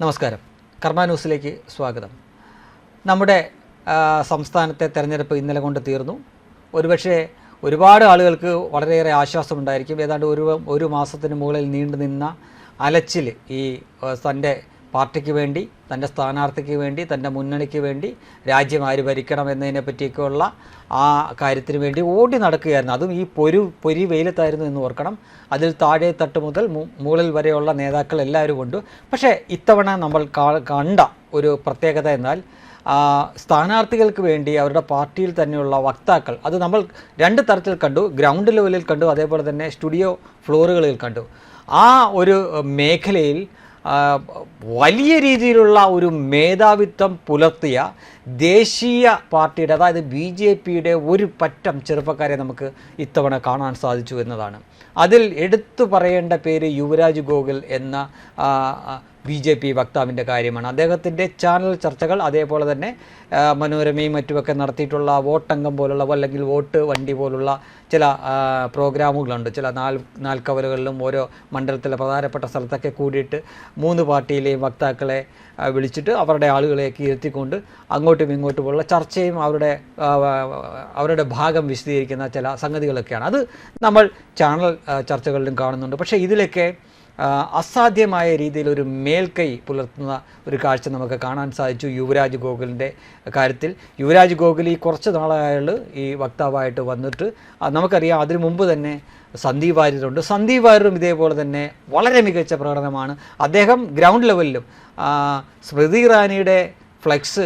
നമസ്കാരം. കർമ്മ ന്യൂസിലേക്ക് സ്വാഗതം. നമ്മുടെ സംസ്ഥാനത്തെ തെരഞ്ഞെടുപ്പ് ഇന്നലെ കൊണ്ട് തീർന്നു. ഒരുപക്ഷെ ഒരുപാട് ആളുകൾക്ക് വളരെയേറെ ആശ്വാസമുണ്ടായിരിക്കും. ഏതാണ്ട് ഒരു ഒരു മാസത്തിന് മുകളിൽ നീണ്ടു നിന്ന അലച്ചിൽ ഈ തന്റെ പാർട്ടിക്ക് വേണ്ടി തന്റെ സ്ഥാനാർത്ഥിക്ക് വേണ്ടി തന്റെ മുന്നണിക്ക് വേണ്ടി രാജ്യം ആര് ഭരിക്കണം എന്നതിനെ പറ്റിയൊക്കെയുള്ള ആ കാര്യത്തിന് വേണ്ടി ഓടി നടക്കുകയായിരുന്നു. അതും ഈ പൊരു പൊരി വെയിലത്തായിരുന്നു എന്ന് ഓർക്കണം. അതിൽ താഴെ തട്ട് മുതൽ മുകളിൽ വരെയുള്ള നേതാക്കൾ എല്ലാവരും ഉണ്ട്. പക്ഷേ ഇത്തവണ നമ്മൾ കണ്ട ഒരു പ്രത്യേകത എന്നാൽ സ്ഥാനാർത്ഥികൾക്ക് വേണ്ടി അവരുടെ പാർട്ടിയിൽ തന്നെയുള്ള വക്താക്കൾ അത് നമ്മൾ രണ്ട് തരത്തിൽ കണ്ടു. ഗ്രൗണ്ട് ലെവലിൽ കണ്ടു അതേപോലെ തന്നെ സ്റ്റുഡിയോ ഫ്ലോറുകളിൽ കണ്ടു. ആ ഒരു മേഖലയിൽ വലിയ രീതിയിലുള്ള ഒരു മേധാവിത്വം പുലർത്തിയ ദേശീയ പാർട്ടിയുടെ അതായത് ബി ജെ പിയുടെ ഒരു പറ്റം ചെറുപ്പക്കാരെ നമുക്ക് ഇത്തവണ കാണാൻ സാധിച്ചു എന്നതാണ്. അതിൽ എടുത്തു പറയേണ്ട പേര് യുവരാജ് ഗോകുൽ എന്ന ബി ജെ പി വക്താവിന്റെ കാര്യമാണ്. അദ്ദേഹത്തിന്റെ ചാനൽ ചർച്ചകൾ അതേപോലെ തന്നെ മനോരമയും മറ്റുമൊക്കെ നടത്തിയിട്ടുള്ള വോട്ടംഗം പോലുള്ള അല്ലെങ്കിൽ വോട്ട് വണ്ടി പോലുള്ള ചില പ്രോഗ്രാമുകളുണ്ട്. ചില നാൽ നാൽക്കവലുകളിലും ഓരോ മണ്ഡലത്തിലെ പ്രധാനപ്പെട്ട സ്ഥലത്തൊക്കെ കൂടിയിട്ട് മൂന്ന് പാർട്ടിയിലെയും വക്താക്കളെ വിളിച്ചിട്ട് അവരുടെ ആളുകളെയൊക്കെ ഇരുത്തിക്കൊണ്ട് അങ്ങോട്ടും ഇങ്ങോട്ടും ഉള്ള ചർച്ചയും അവരുടെ അവരുടെ ഭാഗം വിശദീകരിക്കുന്ന ചില സംഗതികളൊക്കെയാണ്. അത് നമ്മൾ ചാനൽ ചർച്ചകളിലും കാണുന്നുണ്ട്. പക്ഷേ ഇതിലൊക്കെ അസാധ്യമായ രീതിയിൽ ഒരു മേൽക്കൈ പുലർത്തുന്ന ഒരു കാഴ്ച നമുക്ക് കാണാൻ സാധിച്ചു യുവരാജ് ഗോകുലിന്റെ കാര്യത്തിൽ. യുവരാജ് ഗോകുൽ ഈ കുറച്ച് നാളായാൾ ഈ വക്താവായിട്ട് വന്നിട്ട് നമുക്കറിയാം അതിനു മുമ്പ് തന്നെ സന്ദീപ് വാര്യരുണ്ട്. സന്ദീപ് വാര്യരും ഇതേപോലെ തന്നെ വളരെ മികച്ച പ്രകടനമാണ്. അദ്ദേഹം ഗ്രൗണ്ട് ലെവലിലും സ്മൃതി ഇറാനിയുടെ ഫ്ലെക്സ്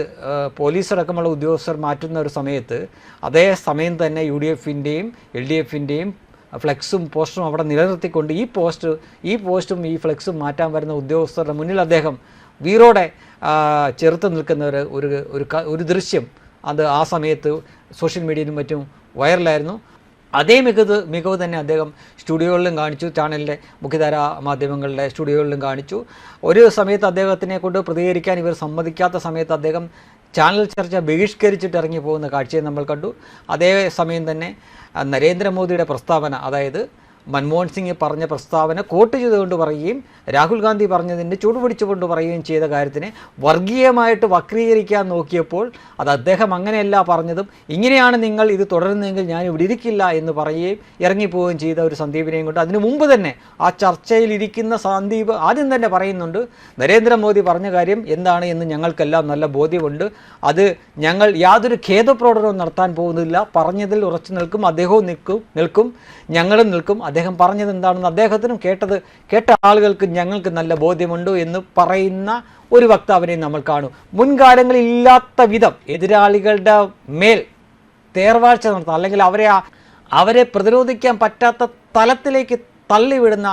പോലീസ് അടക്കമുള്ള ഉദ്യോഗസ്ഥർ മാറ്റുന്ന ഒരു സമയത്ത് അതേ സമയം തന്നെ യു ഡി എഫിന്റെയും എൽ ഡി എഫിന്റെയും ഫ്ലെക്സും പോസ്റ്ററും അവിടെ നിലനിർത്തിക്കൊണ്ട് ഈ പോസ്റ്റ് ഈ പോസ്റ്റും ഈ ഫ്ലെക്സും മാറ്റാൻ വരുന്ന ഉദ്യോഗസ്ഥരുടെ മുന്നിൽ അദ്ദേഹം വീറോടെ ചെറുത്ത് നിൽക്കുന്ന ഒരു ഒരു ഒരു ദൃശ്യം. അത് ആ സമയത്ത് സോഷ്യൽ മീഡിയയിലും മറ്റും വൈറലായിരുന്നു. അതേ മികവ് മികവ് തന്നെ അദ്ദേഹം സ്റ്റുഡിയോകളിലും കാണിച്ചു ചാനലിന്റെ മുഖ്യധാര മാധ്യമങ്ങളുടെ സ്റ്റുഡിയോകളിലും കാണിച്ചു. ഒരു സമയത്ത് അദ്ദേഹത്തിനെ കൊണ്ട് പ്രതികരിക്കാൻ ഇവർ സമ്മതിക്കാത്ത സമയത്ത് അദ്ദേഹം ചാനൽ ചർച്ച ബഹിഷ്കരിച്ചിട്ട് ഇറങ്ങി പോകുന്ന കാഴ്ചയെ നമ്മൾ കണ്ടു. അതേസമയം തന്നെ നരേന്ദ്രമോദിയുടെ പ്രസ്താവന അതായത് മൻമോഹൻ സിംഗ് പറഞ്ഞ പ്രസ്താവന കോട്ട് ചെയ്തുകൊണ്ട് പറയുകയും രാഹുൽ ഗാന്ധി പറഞ്ഞതിന്റെ ചൂടുപിടിച്ചുകൊണ്ട് പറയുകയും ചെയ്ത കാര്യത്തിനെ വർഗീയമായിട്ട് വക്രീകരിക്കാൻ നോക്കിയപ്പോൾ അത് അദ്ദേഹം അങ്ങനെയല്ല പറഞ്ഞതും ഇങ്ങനെയാണ് നിങ്ങൾ ഇത് തുടരുന്നതെങ്കിൽ ഞാൻ ഇവിടെ ഇരിക്കില്ല എന്ന് പറയുകയും ഇറങ്ങിപ്പോവുകയും ചെയ്ത ഒരു സന്ദീപിനെയും കൊണ്ട് അതിനു മുമ്പ് തന്നെ ആ ചർച്ചയിലിരിക്കുന്ന സന്ദീപ് ആദ്യം തന്നെ പറയുന്നുണ്ട് നരേന്ദ്രമോദി പറഞ്ഞ കാര്യം എന്താണ് എന്ന് ഞങ്ങൾക്കെല്ലാം നല്ല ബോധ്യമുണ്ട്. അത് ഞങ്ങൾ യാതൊരു ഖേദപ്രകടനവും നടത്താൻ പോകുന്നില്ല. പറഞ്ഞതിൽ ഉറച്ചു നിൽക്കും അദ്ദേഹവും നിൽക്കും നിൽക്കും ഞങ്ങളും നിൽക്കും. അദ്ദേഹം പറഞ്ഞത് എന്താണെന്ന് അദ്ദേഹത്തിനും കേട്ടത് കേട്ട ആളുകൾക്ക് ഞങ്ങൾക്ക് നല്ല ബോധ്യമുണ്ട് എന്ന് പറയുന്ന ഒരു വക്താവിനെ നമ്മൾ കാണും. മുൻകാലങ്ങളിൽ ഇല്ലാത്ത വിധം എതിരാളികളുടെ മേൽ തേർവാഴ്ച നടത്താം അല്ലെങ്കിൽ അവരെ അവരെ പ്രതിരോധിക്കാൻ പറ്റാത്ത തലത്തിലേക്ക് തള്ളിവിടുന്ന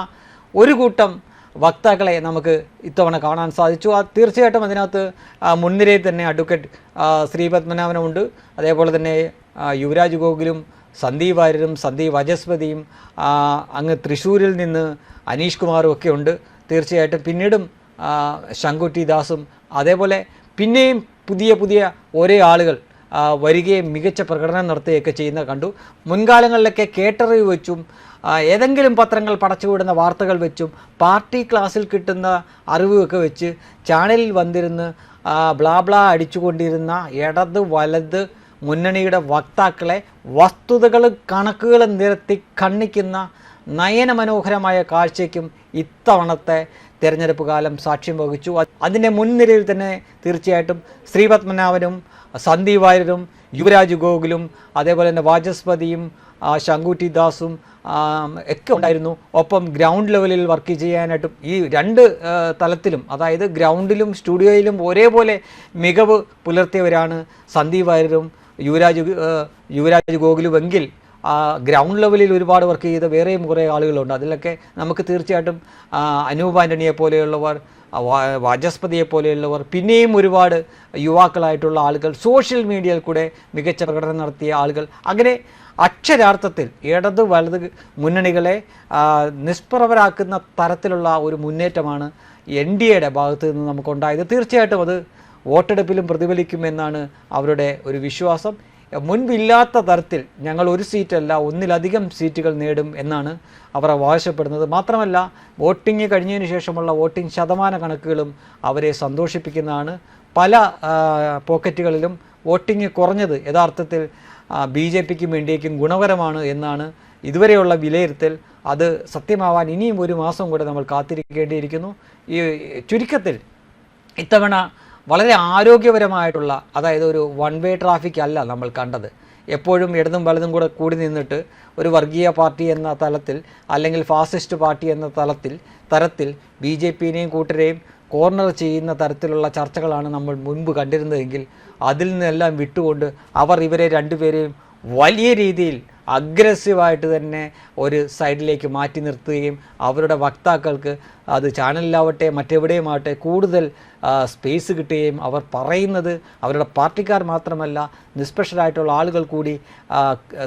ഒരു കൂട്ടം വക്താക്കളെ നമുക്ക് ഇത്തവണ കാണാൻ സാധിച്ചു. ആ തീർച്ചയായിട്ടും അതിനകത്ത് മുൻനിരയിൽ തന്നെ അഡ്വക്കേറ്റ് ശ്രീപത്മനാഭനുമുണ്ട് അതേപോലെ തന്നെ യുവരാജ് ഗോകുലും സന്ദീപ് വാര്യരും സന്ദീപ് വജസ്പതിയും അങ്ങ് തൃശ്ശൂരിൽ നിന്ന് അനീഷ് കുമാറും ഒക്കെ ഉണ്ട്. തീർച്ചയായിട്ടും പിന്നീടും ആ, ശങ്കുട്ടി ദാസും അതേപോലെ പിന്നെയും പുതിയ പുതിയ ഓരോ ആളുകൾ വരികയും മികച്ച പ്രകടനം നടത്തുകയൊക്കെ ചെയ്യുന്ന കണ്ടു. മുൻകാലങ്ങളിലൊക്കെ കേട്ടറിവ് വെച്ചും ഏതെങ്കിലും പത്രങ്ങൾ പടച്ചുവിടുന്ന വാർത്തകൾ വെച്ചും പാർട്ടി ക്ലാസ്സിൽ കിട്ടുന്ന അറിവൊക്കെ വെച്ച് ചാനലിൽ വന്നിരുന്ന് ആ, ബ്ലാ ബ്ലാ അടിച്ചുകൊണ്ടിരുന്ന ഇടത് വലത് മുന്നണിയുടെ വക്താക്കളെ വസ്തുതകളും കണക്കുകളും നിരത്തി കണ്ണിക്കുന്ന നയനമനോഹരമായ കാഴ്ചയ്ക്കും ഇത്തവണത്തെ തിരഞ്ഞെടുപ്പ് കാലം സാക്ഷ്യം വഹിച്ചു. അത് അതിന്റെ മുൻനിരയിൽ തന്നെ തീർച്ചയായിട്ടും ശ്രീപത്മനാഭനും സന്ദീപ് വാര്യരും യുവരാജ് ഗോകുലും അതേപോലെ തന്നെ വാചസ്പതിയും ശങ്കുറ്റി ദാസും ഒക്കെ ഉണ്ടായിരുന്നു. ഒപ്പം ഗ്രൗണ്ട് ലെവലിൽ വർക്ക് ചെയ്യാനായിട്ടും ഈ രണ്ട് തലത്തിലും അതായത് ഗ്രൗണ്ടിലും സ്റ്റുഡിയോയിലും ഒരേപോലെ മികവ് പുലർത്തിയവരാണ് സന്ദീപ് വാര്യരും യുവരാജ് യുവരാജ് ഗോകുലുമെങ്കിൽ ആ, ഗ്രൗണ്ട് ലെവലിൽ ഒരുപാട് വർക്ക് ചെയ്ത വേറെയും കുറേ ആളുകളുണ്ട്. അതിലൊക്കെ നമുക്ക് തീർച്ചയായിട്ടും അനൂപ് ആന്റണിയെ പോലെയുള്ളവർ വാചസ്പതിയെ പോലെയുള്ളവർ പിന്നെയും ഒരുപാട് യുവാക്കളായിട്ടുള്ള ആളുകൾ സോഷ്യൽ മീഡിയയിൽ കൂടെ മികച്ച പ്രകടനം നടത്തിയ ആളുകൾ. അങ്ങനെ അക്ഷരാർത്ഥത്തിൽ ഇടത് വലത് മുന്നണികളെ നിഷ്പ്രഭരാക്കുന്ന തരത്തിലുള്ള ഒരു മുന്നേറ്റമാണ് എൻ ഡി എയുടെ ഭാഗത്ത് നിന്ന് നമുക്കുണ്ടായത് തീർച്ചയായിട്ടും അത് വോട്ടെടുപ്പിലും പ്രതിഫലിക്കുമെന്നാണ് അവരുടെ ഒരു വിശ്വാസം. മുൻപില്ലാത്ത തരത്തിൽ ഞങ്ങൾ ഒരു സീറ്റല്ല ഒന്നിലധികം സീറ്റുകൾ നേടും എന്നാണ് അവർ അവകാശപ്പെടുന്നത് മാത്രമല്ല വോട്ടിംഗ് കഴിഞ്ഞതിന് ശേഷമുള്ള വോട്ടിംഗ് ശതമാന കണക്കുകളും അവരെ സന്തോഷിപ്പിക്കുന്നതാണ്. പല പോക്കറ്റുകളിലും വോട്ടിംഗ് കുറഞ്ഞത് യഥാർത്ഥത്തിൽ ബി ജെ പിക്കും എൻ ഗുണകരമാണ് എന്നാണ് ഇതുവരെയുള്ള വിലയിരുത്തൽ. അത് സത്യമാവാൻ ഇനിയും ഒരു മാസം കൂടെ നമ്മൾ കാത്തിരിക്കേണ്ടിയിരിക്കുന്നു. ഈ ചുരുക്കത്തിൽ ഇത്തവണ വളരെ ആരോഗ്യപരമായിട്ടുള്ള അതായത് ഒരു വൺ വേ ട്രാഫിക് അല്ല നമ്മൾ കണ്ടത്. എപ്പോഴും ഇടതും വലതും കൂടെ കൂടി നിന്നിട്ട് ഒരു വർഗീയ പാർട്ടി എന്ന തലത്തിൽ അല്ലെങ്കിൽ ഫാസിസ്റ്റ് പാർട്ടി എന്ന തലത്തിൽ തരത്തിൽ ബി ജെ പിനെയും കൂട്ടരെയും കോർണർ ചെയ്യുന്ന തരത്തിലുള്ള ചർച്ചകളാണ് നമ്മൾ മുൻപ് കണ്ടിരുന്നതെങ്കിൽ അതിൽ നിന്നെല്ലാം വിട്ടുകൊണ്ട് അവർ ഇവരെ രണ്ടുപേരെയും വലിയ രീതിയിൽ അഗ്രസീവായിട്ട് തന്നെ ഒരു സൈഡിലേക്ക് മാറ്റി നിർത്തുകയും അവരുടെ വക്താക്കൾക്ക് അത് ചാനലിലാവട്ടെ മറ്റെവിടെയുമാവട്ടെ കൂടുതൽ സ്പേസ് കിട്ടുകയും അവർ പറയുന്നത് അവരുടെ പാർട്ടിക്കാർ മാത്രമല്ല നിഷ്പക്ഷരായിട്ടുള്ള ആളുകൾ കൂടി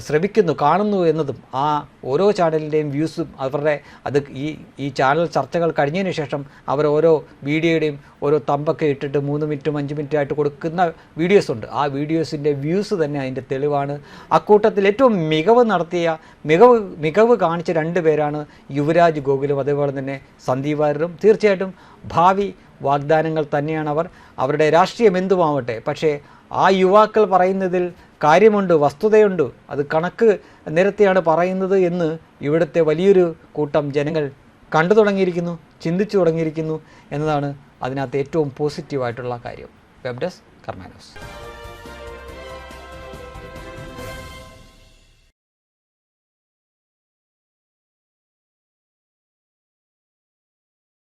ശ്രമിക്കുന്നു കാണുന്നു എന്നതും ആ ഓരോ ചാനലിന്റെയും വ്യൂസും അവരുടെ അത് ഈ ഈ ചാനൽ ചർച്ചകൾ കഴിഞ്ഞതിന് ശേഷം അവർ ഓരോ വീഡിയോയുടെയും ഓരോ തമ്പൊക്കെ ഇട്ടിട്ട് മൂന്ന് മിനിറ്റും അഞ്ച് മിനിറ്റും ആയിട്ട് കൊടുക്കുന്ന വീഡിയോസ് ഉണ്ട്. ആ വീഡിയോസിന്റെ വ്യൂസ് തന്നെ അതിന്റെ തെളിവാണ്. അക്കൂട്ടത്തിൽ ഏറ്റവും മികവ് നടത്തിയ മികവ് മികവ് കാണിച്ച രണ്ട് പേരാണ് യുവരാജ് ഗോകുലും അതേപോലെ തന്നെ സന്ദീപ് വാര്യരും. തീർച്ചയായിട്ടും ഭാവി വാഗ്ദാനങ്ങൾ തന്നെയാണ് അവർ. അവരുടെ രാഷ്ട്രീയം എന്തുമാവട്ടെ പക്ഷേ ആ യുവാക്കൾ പറയുന്നതിൽ കാര്യമുണ്ട് വസ്തുതയുണ്ട്. അത് കണക്ക് നിരത്തിയാണ് പറയുന്നത് എന്ന് ഇവിടുത്തെ വലിയൊരു കൂട്ടം ജനങ്ങൾ കണ്ടു തുടങ്ങിയിരിക്കുന്നു ചിന്തിച്ചു തുടങ്ങിയിരിക്കുന്നു എന്നതാണ് അതിനകത്ത് ഏറ്റവും പോസിറ്റീവായിട്ടുള്ള കാര്യം. Web desk കർമാനോസ്